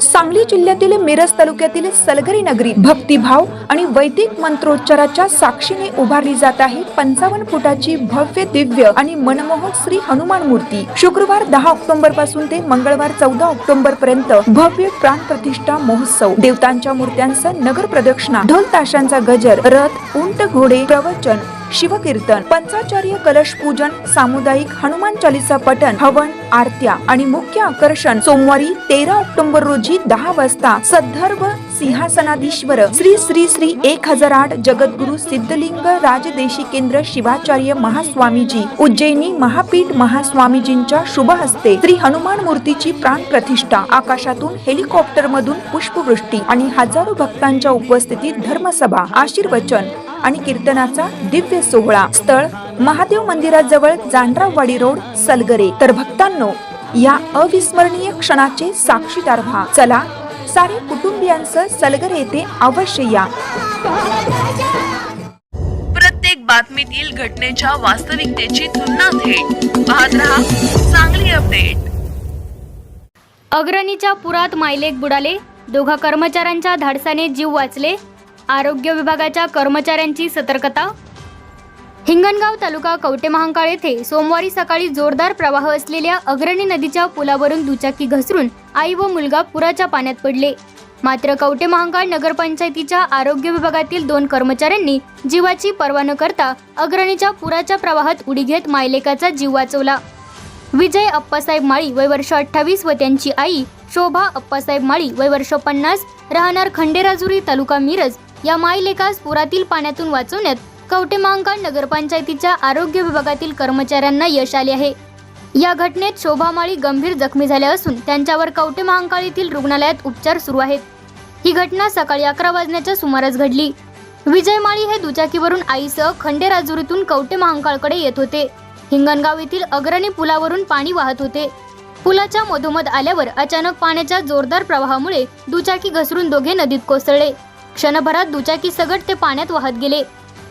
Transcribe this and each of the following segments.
सांगली जिल्ह्यातील मिरज तालुक्यातील सलगरी नगरी भक्तिभाव आणि वैदिक मंत्रोच्चाराच्या साक्षीने उभारली जात आहे. पंचावन्न फुटाची भव्य दिव्य आणि मनमोहक श्री हनुमान मूर्ती. शुक्रवार दहा ऑक्टोबरपासून ते मंगळवार चौदा ऑक्टोबर पर्यंत भव्य प्राण प्रतिष्ठा महोत्सव. देवतांच्या मूर्त्यांचं नगर प्रदक्षिणा ढोल ताशांचा गजर रथ उंट घोडे प्रवचन शिवकीर्तन पंचाचार्य कलश पूजन सामुदायिक हनुमान चालीसा पठण हवन आरत्या आणि मुख्य आकर्षण सोमवारी तेरा ऑक्टोबर रोजी दहा वाजता सद्धर्व सिंहासनाधीश्वर श्री श्री श्री एक हजार आठ जगद्गुरु सिद्धलिंग राजदेशी केंद्र शिवाचार्य महास्वामीजी उज्जैनी महापीठ महास्वामीजींच्या शुभ हस्ते श्री हनुमान मूर्तीची प्राण प्रतिष्ठा. आकाशातून हेलिकॉप्टर मधून पुष्पवृष्टी आणि हजारो भक्तांच्या उपस्थितीत धर्मसभा आशीर्वचन आणि कीर्तनाचा दिव्य सोहळा. स्थळ महादेव मंदिराजवळ जांड्रावाडी रोड सलगरे. तर भक्तांनो या अविस्मरणीय क्षणाचे साक्षीदार व्हा. चला सारे कुटुंबियांसह सलगर येथे अवश्य या. प्रत्येक बातमीतील घटनेच्या वास्तविकतेची तुलना थेट. पाहत रहा चांगली अपडेट. अग्रणीच्या पुरात मायलेक बुडाले दोघा कर्मचाऱ्यांच्या धाडसाने जीव वाचले आरोग्य विभागाच्या कर्मचाऱ्यांची सतर्कता हिंगणगाव तालुका कवटेमहांकाळ येथे सोमवारी सकाळी जोरदार प्रवाह असलेल्या अग्रणी नदीच्या पुलावरून दुचाकी घसरून आई व मुलगा पुराच्या पाण्यात पडले. मात्र कवटेमहांकाळ नगरपंचायतीच्या आरोग्य विभागातील दोन कर्मचाऱ्यांनी जीवाची पर्वा न करता अग्रणीच्या पुराच्या प्रवाहात उडी घेत मायलेकाचा जीव वाचवला. विजय अप्पासाहेब माळी वय वर्ष अठ्ठावीस व त्यांची आई शोभा अप्पासाहेब माळी वय वर्ष पन्नास राहणार खंडेराजुरी तालुका मिरज या मायलेकास पुरातील पाण्यातून वाचवण्यात कवटेमहांकाळ नगरपंचायतीच्या आरोग्य विभागातील कर्मचाऱ्यांना यश आले आहे. या घटनेत शोभा माळी गंभीर जखमी झाल्या असून त्यांच्यावर कवटेमहांकाळ येथील रुग्णालयात उपचार सुरू आहेत. ही घटना सकाळी अकरा वाजण्याच्या सुमारास घडली. विजय माळी हे दुचाकीवरून आईसह खंडेराजुरीतून कवटे महांकाळकडे येत होते. हिंगणगाव येथील अग्रणी पुलावरून पाणी वाहत होते. पुलाच्या मधोमध आल्यावर अचानक पाण्याच्या जोरदार प्रवाहामुळे दुचाकी घसरून दोघे नदीत कोसळले. क्षणभरात दुचाकी सगट ते पाण्यात वाहत गेले.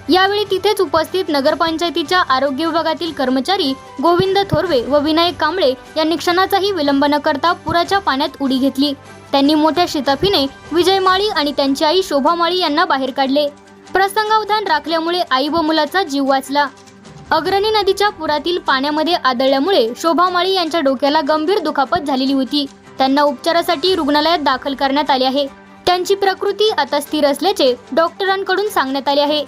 यावेळी तिथेच उपस्थित नगरपंचायतीच्या आरोग्य विभागातील कर्मचारी गोविंद थोरवे व विनायक कांबळे यांनी क्षणाचाही विलंब न करता पुराच्या पाण्यात उडी घेतली. त्यांनी मोठ्या शिताफीने विजय माळी आणि त्यांची आई शोभा माळी यांना बाहेर काढले. प्रसंगावधान राखल्यामुळे आई व मुलाचा जीव वाचला. अग्रणी नदीच्या पुरातील पाण्यामध्ये आदळल्यामुळे शोभा माळी यांच्या डोक्याला गंभीर दुखापत झालेली होती. त्यांना उपचारासाठी रुग्णालयात दाखल करण्यात आले आहे. त्यांची प्रकृती आता स्थिर असल्याचे डॉक्टरांकडून सांगण्यात आले आहे.